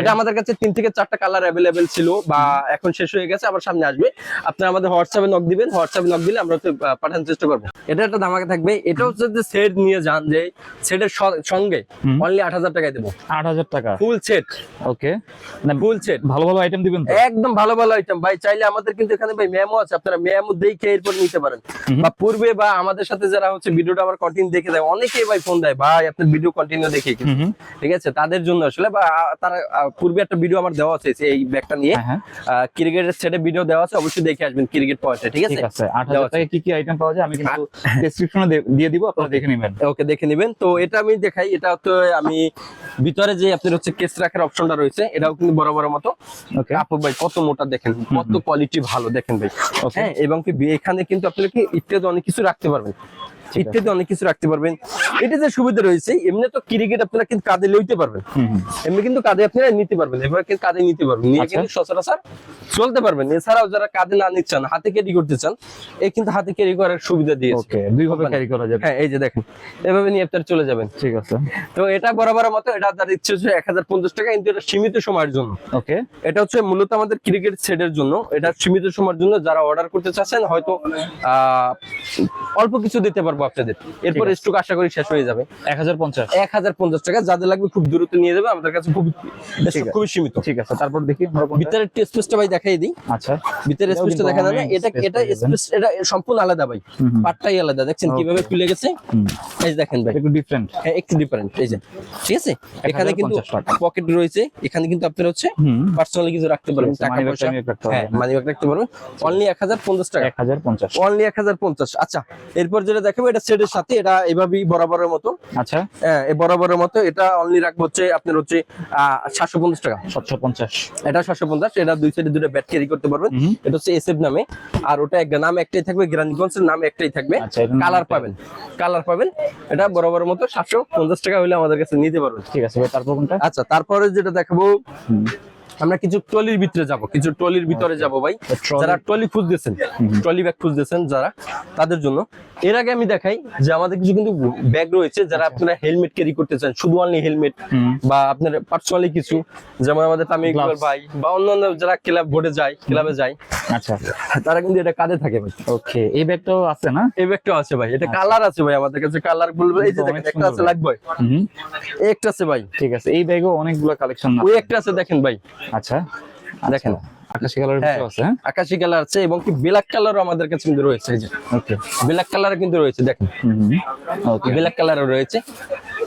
Speaker 2: এটা আমাদের কাছে তিন থেকে চারটা কালার অ্যাভেলেবেল ছিল বা এখন শেষ হয়ে গেছে আবার সামনে আসবে। আপনারা আমাদের হোয়াটসঅ্যাপে নক দিবেন হোয়াটসঅ্যাপে নক দিলে আমরা পাঠানোর চেষ্টা করব। এটা একটা ধামাকা থাকবে। এটা হচ্ছে যে সেট নিয়ে যান যে সেটের সঙ্গে অনলি আট হাজার টাকায় দেবো।
Speaker 1: আট হাজার টাকা।
Speaker 2: ফুল সেট
Speaker 1: ওকে
Speaker 2: ফুল সেট
Speaker 1: ভালো ভালো আইটেম দিবেন
Speaker 2: একদম ভালো ভালো আইটেম ভাই চাইলে আমাদের কিন্তু এখানে ভাই মেমো আছে। আপনারা মেমো দেখে এরপর নিতে পারেন। বা পূর্বে বা আমাদের সাথে যারা হচ্ছে ভিডিওটা আবার কন্টিনিউ দেখে দেয় অনেকেই ভাই ফোন দেয় ভাই আপনার ভিডিও কন্টিনিউ দেখে। ঠিক আছে? তাদের জন্য আসলে বা তারা পূর্বে একটা ভিডিও আমার দেওয়া আছে এই ব্যাগটা নিয়ে। ক্রিকেটের সেটে ভিডিও দেওয়া আছে অবশ্যই দেখে আসবেন ক্রিকেট পয়েন্টে ঠিক আছে?
Speaker 1: ঠিক আছে আট হাজার। টাকা কি কি আইটেম পাওয়া যায় আমি কিন্তু ডেসক্রিপশনে দিয়ে দিব আপনারা দেখে নেবেন।
Speaker 2: ওকে দেখে নেবেন। তো এটা আমি দেখাই এটা তো আমি ভিতরে যে আপনার হচ্ছে কেস রাখার অপশনটা রয়েছে এটাও কিন্তু বড় বড় মতো।
Speaker 1: ওকে
Speaker 2: কাপড় ভাই কত মোটা দেখেন কত কোয়ালিটি ভালো দেখেন ভাই. হ্যাঁ এবং কি এখানে কিন্তু আপনারা কি ইত্যাদি অনেক কিছু রাখতে পারবেন। ইত্যাদি অনেক কিছু রাখতে পারবেন। এটা যে সুবিধা রয়েছে এমনি তো ক্রিকেট আপনারা কিন্তু কাঁধে লইতে পারবেন। এমনি কিন্তু কাঁধে আপনারা নিতে পারবেন এবার কিন্তু কাঁধে নিতে পারবেন। নিয়ে
Speaker 1: আচ্ছা।
Speaker 2: কিন্তু সচরাচর চলতে পারবেন। এছাড়াও যারা কাঁধে না নিচ্ছেন হাতে ক্যারি করতে চান এই কিন্তু হাতে ক্যারি করার সুবিধা দিয়েছে।
Speaker 1: ওকে দুই ভাবে
Speaker 2: Company।
Speaker 1: ক্যারি করা যাবে।
Speaker 2: হ্যাঁ এই যে দেখেন এভাবে নিয়ে আপনারা চলে যাবেন।
Speaker 1: ঠিক আছে।
Speaker 2: তো এটা বরাবর মতো এটা তার ইচ্ছে হচ্ছে এক হাজার পঞ্চাশ টাকা কিন্তু এটা সীমিত সময়ের জন্য।
Speaker 1: ওকে।
Speaker 2: এটা হচ্ছে মূলত আমাদের ক্রিকেট সেটের জন্য। এটা সীমিত সময়ের জন্য যারা অর্ডার করতে চাচ্ছেন হয়তো আহ, অল্প কিছু দিতে পারব আপনাদের। এরপর। স্টক আশা করি শেষ হয়ে যাবে।
Speaker 1: এক হাজার পঞ্চাশ।
Speaker 2: এক হাজার পঞ্চাশ টাকা যাদের লাগবে খুব দ্রুত নিয়ে যাবে আমাদের কাছে খুব খুবই সীমিত।
Speaker 1: ঠিক আছে তারপর দেখি
Speaker 2: ভিতরের স্পেসটা ভাই দেখাই দিই।
Speaker 1: আচ্ছা।
Speaker 2: ভিতরের স্পেসটা দেখা যাবে এটা এটা স্পেস এটা সম্পূর্ণ আলাদা ভাই। পাটটাই আলাদা। দেখছেন কীভাবে খুলে গেছে? এই দেখেন ভাই।
Speaker 1: একটু ডিফারেন্ট
Speaker 2: হ্যাঁ একটু ডিফারেন্ট এই যে। ঠিক আছে? এখানে কিন্তু পকেট রয়েছে। এখানে কিন্তু আপনার হচ্ছে পার্সোনালি কিছু রাখতে পারবেন। টাকা পয়সা। হ্যাঁ মানি ব্যাগ রাখতে পারবেন। অনলি এক হাজার পঞ্চাশ টাকা।
Speaker 1: এক হাজার পঞ্চাশ।
Speaker 2: অনলি এক হাজার পঞ্চাশ। আচ্ছা এরপর যেটা দেখাবো এটা সেটের সাথে এটা এভাবেই বরাবরের মতো।
Speaker 1: আচ্ছা।
Speaker 2: হ্যাঁ এই বরাবরের মতো। এটা অনলি রাখব হচ্ছে আপনার হচ্ছে সাতশো পঞ্চাশ টাকা।
Speaker 1: সাতশো পঞ্চাশ।
Speaker 2: এটা সাতশো পঞ্চাশ এটা দুই সাইডে দুটো ব্যাট ক্যারি করতে পারবেন। এটা হচ্ছে এসএফ নামে। আর ওটা এক নাম একটাই থাকবে গ্রানিগঞ্জের নাম একটাই থাকবে।
Speaker 1: আচ্ছা,
Speaker 2: কালার পাবেন। কালার পাবেন। এটা বরাবর মতো সাতশো পঞ্চাশ টাকা হলে আমাদের কাছে নিতে পারবেন।
Speaker 1: ঠিক আছে তারপর কোনটা?
Speaker 2: আচ্ছা তারপরে যেটা দেখাবো। আমরা কিছু ট্রলির ভিতরে যাব কিছু ট্রলির ভিতরে যাব ভাই। যারা ট্রলি খুঁজতেছেন ট্রলি ব্যাগ খুঁজতেছেন যারা তাদের জন্য। এর আগে আমি দেখাই যে আমাদের কিছু কিন্তু ব্যাগ রয়েছে যারা আপনারা হেলমেট ক্যারি করতে চান শুধু অনলি হেলমেট বা আপনার পার্সোনালি কিছু। যেমন আমাদের তামিম ইকবাল ভাই বা অন্যান্য যারা ক্লাব ভোটে যায় ক্লাবে যায়
Speaker 1: আচ্ছা।
Speaker 2: তারা কিন্তু এটা কাঁধে থাকে ভাই।
Speaker 1: ওকে এই ব্যাগটাও আছে না?
Speaker 2: এই ব্যাগটাও আছে ভাই। এটা কালার আছে ভাই আমাদের কাছে কালার বলব। এই যে
Speaker 1: আচ্ছা।
Speaker 2: দেখেন একটা আছে লাগবে একটা আছে ভাই।
Speaker 1: ঠিক আছে এই ব্যাগও অনেকগুলো কালেকশন
Speaker 2: ওই একটা আছে দেখেন ভাই।
Speaker 1: আচ্ছা
Speaker 2: দেখেন।
Speaker 1: আকাশি কালারের
Speaker 2: হ্যাঁ।
Speaker 1: আছে হ্যাঁ?
Speaker 2: আকাশি কালার আছে এবং কি ব্ল্যাক কালারও আমাদের কাছে কিন্তু রয়েছে এই যে।
Speaker 1: ওকে।
Speaker 2: ব্ল্যাক কালার কিন্তু রয়েছে দেখেন।
Speaker 1: ওকে।
Speaker 2: ব্ল্যাক কালারও রয়েছে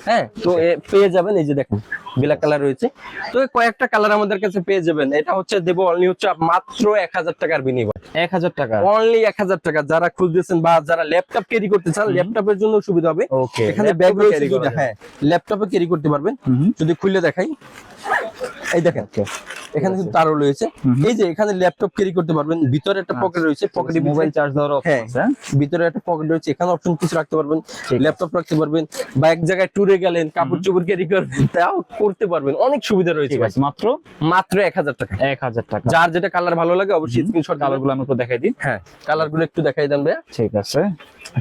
Speaker 2: হ্যাঁ? তো পেয়ে যাবেন এই যে দেখেন ব্ল্যাক কালার রয়েছে। তো কয়েকটা কালার আমাদের কাছে পেয়ে যাবেন এটা হচ্ছে দেবো অনলি হচ্ছে মাত্র এক হাজার টাকার বিনিময়।
Speaker 1: এক হাজার টাকা।
Speaker 2: অনলি এক হাজার টাকা যারা খুঁজতেছেন বা যারা ল্যাপটপ ক্যারি করতে চান ল্যাপটপের জন্য সুবিধা হবে। এখানে ব্যাগ রয়েছে হ্যাঁ ল্যাপটপে ক্যারি করতে পারবেন। যদি খুলে দেখাই এই দেখেন এখানে কিন্তু তারও রয়েছে। এই যে এখানে ল্যাপটপ ক্যারি করতে পারবেন ভিতরে একটা পকেট রয়েছে পকেটে
Speaker 1: মোবাইল চার্জ দেওয়ার
Speaker 2: হ্যাঁ
Speaker 1: অপশন আছে।
Speaker 2: ভিতরে একটা পকেট রয়েছে এখানে অপশন কিছু রাখতে পারবেন ল্যাপটপ রাখতে পারবেন বা এক জায়গায় ট্যুরে গেলেন কাপড় চোপড় ক্যারি করবেন তাও করতে পারবেন অনেক সুবিধা রয়েছে
Speaker 1: মাত্র?
Speaker 2: মাত্র এক হাজার টাকা।
Speaker 1: এক হাজার টাকা।
Speaker 2: যার যেটা কালার ভালো লাগে অবশ্যই স্ক্রিনশট
Speaker 1: কালারগুলো আমি একটু দেখাই দিই
Speaker 2: হ্যাঁ কালারগুলো একটু দেখাই দেন ভাইয়া।
Speaker 1: ঠিক আছে।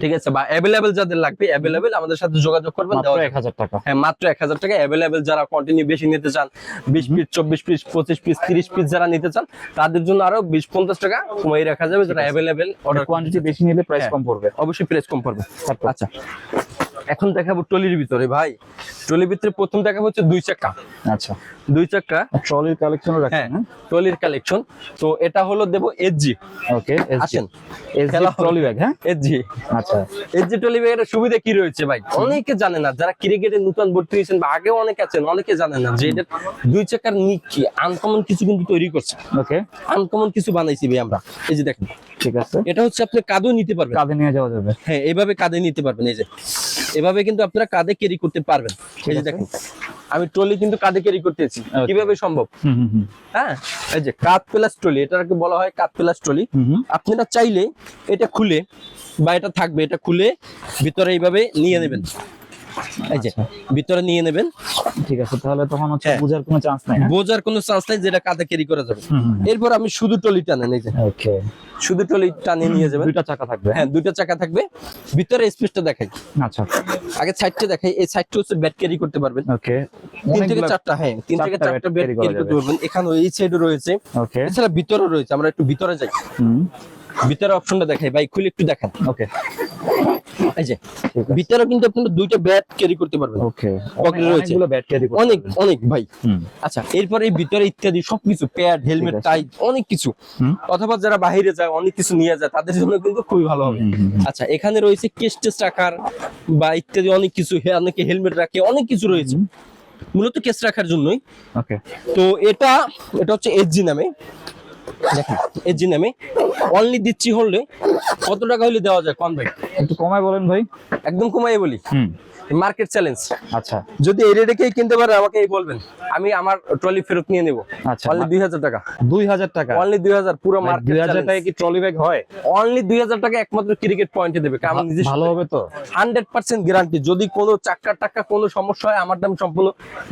Speaker 2: ঠিক আছে বা অ্যাভেলেবেল যাদের লাগবে অ্যাভেলেবেল আমাদের সাথে যোগাযোগ করবেন
Speaker 1: মাত্র
Speaker 2: দেওয়া যাবে।
Speaker 1: এক হাজার টাকা।
Speaker 2: হ্যাঁ মাত্র এক হাজার টাকা অ্যাভেলেবেল যারা কন্টিনিউ বেশি নিতে চান বিশ পিস চব্বিশ পিস পঁচিশ পিস তিরিশ পিস যারা নিতে চান তাদের জন্য আরও বিশ পঞ্চাশ টাকা কমাই রাখা যাবে যারা অ্যাভেলেবেল অর্ডার
Speaker 1: কোয়ান্টিটি বেশি নিলে প্রাইস
Speaker 2: হ্যাঁ।
Speaker 1: কম পড়বে।
Speaker 2: অবশ্যই প্রাইস কম পড়বে। আচ্ছা। এখন দেখাবো টলির ভিতরে ভাই। টলির ভিতরে প্রথম দেখাবো হচ্ছে দুই চাকা।
Speaker 1: আচ্ছা।
Speaker 2: দুই চাকা।
Speaker 1: ট্রলির কালেকশনও
Speaker 2: হ্যাঁ
Speaker 1: হ্যাঁ?
Speaker 2: টলির কালেকশন তো এটা হলো দেবো এসজি
Speaker 1: ওকে
Speaker 2: আসেন।
Speaker 1: ট্রলি ব্যাগ হ্যাঁ?
Speaker 2: এসজি
Speaker 1: আচ্ছা।
Speaker 2: এসজি টলি ব্যাগের সুবিধা কি রয়েছে ভাই? অনেকে জানে না যারা ক্রিকেটে নতুন ভর্তি হয়েছেন বা আগেও অনেকে আছেন অনেকে জানে না যে এটা দুই চাকার নিকি আনকমন কিছু কিন্তু তৈরি করছে।
Speaker 1: ওকে
Speaker 2: আনকমন কিছু বানাইছি ভাই আমরা। এই যে দেখেন।
Speaker 1: ঠিক আছে।
Speaker 2: এটা হচ্ছে আপনি কাঁধেও নিতে পারবেন।
Speaker 1: কাঁধে নিয়ে যাওয়া যাবে।
Speaker 2: হ্যাঁ এভাবে কাঁধে নিতে পারবেন এই যে। এভাবে কিন্তু আপনারা কাঁধে ক্যারি করতে পারবেন। এই যে দেখেন আমি ট্রলি কিন্তু কাঁধে ক্যারি করতেছি. কীভাবে সম্ভব? হ্যাঁ এই যে কাঁধ প্লাস ট্রলি এটাকে বলা হয় কাঁধ প্লাস ট্রলি আপনারা চাইলে এটা খুলে বা এটা থাকবে এটা খুলে ভিতরে এইভাবে নিয়ে নেবেন। এই যে ভিতরে নিয়ে নেবেন।
Speaker 1: ঠিক আছে তাহলে তখন হচ্ছে
Speaker 2: হ্যাঁ।
Speaker 1: বোঝার কোনো চান্স নাই
Speaker 2: বোঝার কোনো চান্স নাই যেটা কাঁধে ক্যারি করা যাবে। এরপর আমি শুধু ট্রলি টানেন এই যে।
Speaker 1: ওকে।
Speaker 2: শুধু ট্রলি টানিয়ে নিয়ে যাবেন।
Speaker 1: দুইটা চাকা থাকবে
Speaker 2: হ্যাঁ? দুইটা চাকা থাকবে। ভিতরে স্পেসটা দেখাই।
Speaker 1: আচ্ছা।
Speaker 2: আগে সাইডটা দেখাই। এই সাইডটা হচ্ছে ব্যাট ক্যারি করতে পারবেন।
Speaker 1: ওকে।
Speaker 2: তিন থেকে চারটা হ্যাঁ তিন থেকে
Speaker 1: চারটা
Speaker 2: ব্যাট ক্যারি করতে পারবেন। এখানে এই সাইডে রয়েছে।
Speaker 1: ওকে।
Speaker 2: এছাড়া ভিতরে রয়েছে। আমরা একটু ভিতরে যাই।
Speaker 1: হুম।
Speaker 2: ভিতরে অপশনটা দেখাই। ভাই খুলে একটু দেখান।
Speaker 1: ওকে।
Speaker 2: এই যে ভিতরে কিন্তু আপনারা দুইটা ব্যাট ক্যারি করতে পারবেন।
Speaker 1: ওকে
Speaker 2: Pocket রয়েছে।
Speaker 1: ব্যাট ক্যারি করতে
Speaker 2: অনেক অনেক ভাই। আচ্ছা এরপরে এই ভিতরে ইত্যাদি সবকিছু প্যাড হেলমেট টাই অনেক কিছু। অথবা যারা বাইরে যায় অনেক কিছু নিয়ে যায় তাদের জন্য কিন্তু খুবই ভালো হবে। আচ্ছা এখানে রয়েছে কেস টেস্ট রাখার বা ইত্যাদি অনেক কিছু। অনেকে হেলমেট রাখে অনেক কিছু রয়েছে। মূলত কেস রাখার জন্যই।
Speaker 1: ওকে
Speaker 2: তো এটা এটা হচ্ছে এসজি নামে। দেখেন জন্য আমি অনলি দিচ্ছি হলে কত টাকা হলে দেওয়া যায়? কম ভাই।
Speaker 1: একটু কমায় বলেন ভাই।
Speaker 2: একদম কমাই বলি।
Speaker 1: হুম।
Speaker 2: মার্কেট চ্যালেঞ্জ
Speaker 1: আচ্ছা।
Speaker 2: যদি এই রেটেকেই কিনতে পারে আমাকে এই বলবেন। আমি আমার ট্রলি ফেরত নিয়ে নেব।
Speaker 1: আচ্ছা।
Speaker 2: অনলি দুই হাজার টাকা।
Speaker 1: দুই হাজার টাকা।
Speaker 2: অনলি দুই হাজার পুরো মার্কেট
Speaker 1: হাজার টাকা কি ট্রলি ব্যাগ হয়?
Speaker 2: অনলি দুই হাজার টাকা একমাত্র ক্রিকেট পয়েন্টে দেবে। কারণ নিজে
Speaker 1: ভালো হবে তো?
Speaker 2: হান্ড্রেড পার্সেন্ট গ্যারান্টি যদি কোনো চাক্কা টাক্কা কোনো সমস্যা হয় আমার দাম সম্পূর্ণ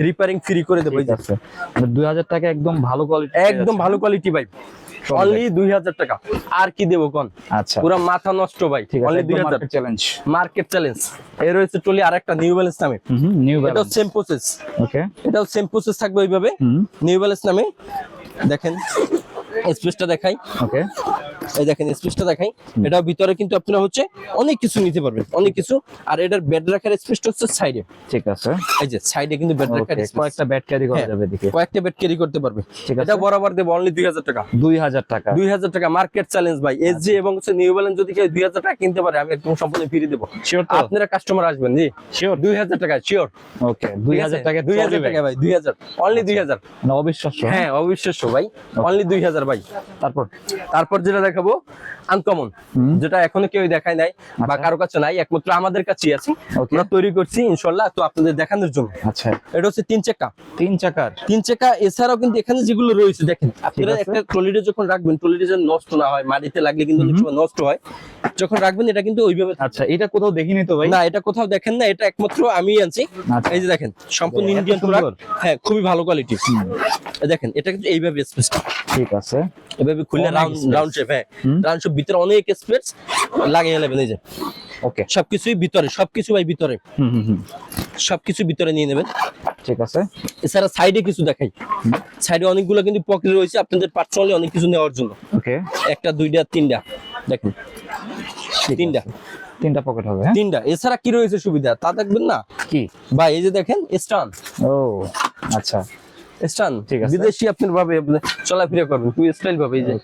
Speaker 2: রিপেয়ারিং ফ্রি করে দেবো। এই
Speaker 1: ঠিক
Speaker 2: যে।
Speaker 1: আছে। দুই হাজার টাকা একদম ভালো কোয়ালিটি
Speaker 2: একদম ভালো কোয়ালিটি ভাই। অনলি দুই হাজার টাকা। আর কি দেবো কোন?
Speaker 1: আচ্ছা।
Speaker 2: পুরো মাথা নষ্ট ভাই। অনলি দুই হাজার।
Speaker 1: চ্যালেঞ্জ
Speaker 2: মার্কেট চ্যালেঞ্জ এর রয়েছে টলি আর একটা নিউ ব্যালেন্স নামে।
Speaker 1: হুম নিউ
Speaker 2: এটাও
Speaker 1: এটা
Speaker 2: সেম প্রসেস
Speaker 1: ওকে
Speaker 2: এটাও সেম প্রসেস থাকবে ওইভাবে। নিউ ব্যালেন্স নামে। দেখেন। স্পেসটা দেখাই।
Speaker 1: ওকে
Speaker 2: এই দেখেন স্পেসটা দেখাই। এটাও ভিতরে কিন্তু আপনারা হচ্ছে অনেক কিছু নিতে পারবেন অনেক কিছু। আর এটার বেড রাখার স্পেসটা হচ্ছে সাইডে
Speaker 1: ঠিক আছে।
Speaker 2: এই যে সাইডে কিন্তু বেড রাখার space।
Speaker 1: কয়েকটা ব্যাট ক্যারি করা
Speaker 2: হ্যাঁ।
Speaker 1: যাবে এদিকে।
Speaker 2: কয়েকটা বেড ক্যারি করতে পারবে।
Speaker 1: ঠিক আছে।
Speaker 2: এটা বরাবর দেবো অনলি দুই হাজার টাকা।
Speaker 1: দুই হাজার টাকা।
Speaker 2: দুই হাজার টাকা মার্কেট চ্যালেঞ্জ ভাই। এসজি এবং হচ্ছে নিউ ব্যালেন্স যদি কেউ দুই হাজার টাকা কিনতে পারে আমি একদম সম্পূর্ণ ফিরে দেবো।
Speaker 1: শিওর তো।
Speaker 2: আপনারা কাস্টমার আসবেন জি।
Speaker 1: শিওর
Speaker 2: দুই হাজার টাকা শিওর
Speaker 1: ওকে দুই হাজার টাকা
Speaker 2: দুই হাজার টাকা ভাই দুই হাজার। অনলি দুই হাজার।
Speaker 1: মানে অবিশ্বাস্য।
Speaker 2: হ্যাঁ অবিশ্বাস্য ভাই। অনলি দুই হাজার। হাজার ভাই।
Speaker 1: তারপর
Speaker 2: তারপর যেটা দেখাবো আনকমন যেটা এখনও কেউ দেখায় নাই বা
Speaker 1: আচ্ছা।
Speaker 2: কারও কাছে নাই একমাত্র আমাদের কাছেই আছে। আমরা তৈরি করছি ইনশাল্লাহ তো আপনাদের দেখানোর জন্য।
Speaker 1: আচ্ছা।
Speaker 2: এটা হচ্ছে তিন চাকা।
Speaker 1: তিন চাকার।
Speaker 2: তিন চাকা এছাড়াও কিন্তু এখানে যেগুলো রয়েছে দেখেন আপনারা একটা ট্রলিতে যখন রাখবেন ট্রলিটা যেন নষ্ট না হয় মাটিতে লাগলে কিন্তু অনেক সময় নষ্ট হয় যখন রাখবেন এটা কিন্তু ওইভাবে
Speaker 1: আচ্ছা এটা কোথাও দেখিনি তো ভাই?
Speaker 2: না এটা কোথাও দেখেন না এটা একমাত্র আমি আনছি।
Speaker 1: আচ্ছা।
Speaker 2: এই যে দেখেন সম্পূর্ণ ইন্ডিয়ান প্রোডাক্ট হ্যাঁ খুবই ভালো কোয়ালিটি দেখেন এটা কিন্তু এইভাবে
Speaker 1: ঠিক আছে।
Speaker 2: এভাবে খুললে রাউন্ড রাউন্ড শেপ হ্যাঁ। রাউন্ড শেপ ভিতরে অনেক স্পেস লাগিয়ে নেবেন এই যে।
Speaker 1: ওকে
Speaker 2: সবকিছুই ভিতরে সবকিছু ভাই ভিতরে।
Speaker 1: হুম হুম হুম।
Speaker 2: সবকিছু ভিতরে নিয়ে নেবেন।
Speaker 1: ঠিক আছে।
Speaker 2: এছাড়া সাইডে কিছু দেখাই। সাইডে অনেকগুলো কিন্তু পকেট রয়েছে আপনাদের পার্সোনালি অনেক কিছু নেওয়ার জন্য।
Speaker 1: ওকে
Speaker 2: একটা দুইটা তিনটা। দেখেন। তিনটা।
Speaker 1: তিনটা পকেট হবে হ্যাঁ?
Speaker 2: তিনটা। এছাড়া কি রয়েছে সুবিধা? তা দেখবেন না?
Speaker 1: কি?
Speaker 2: ভাই এই যে দেখেন স্টান
Speaker 1: ও আচ্ছা।
Speaker 2: স্টান?
Speaker 1: ঠিক আছে।
Speaker 2: বিদেশি আপনার ভাবে আপনি চলাফেরা করবেন খুবই স্টাইল ভাবে এই যে।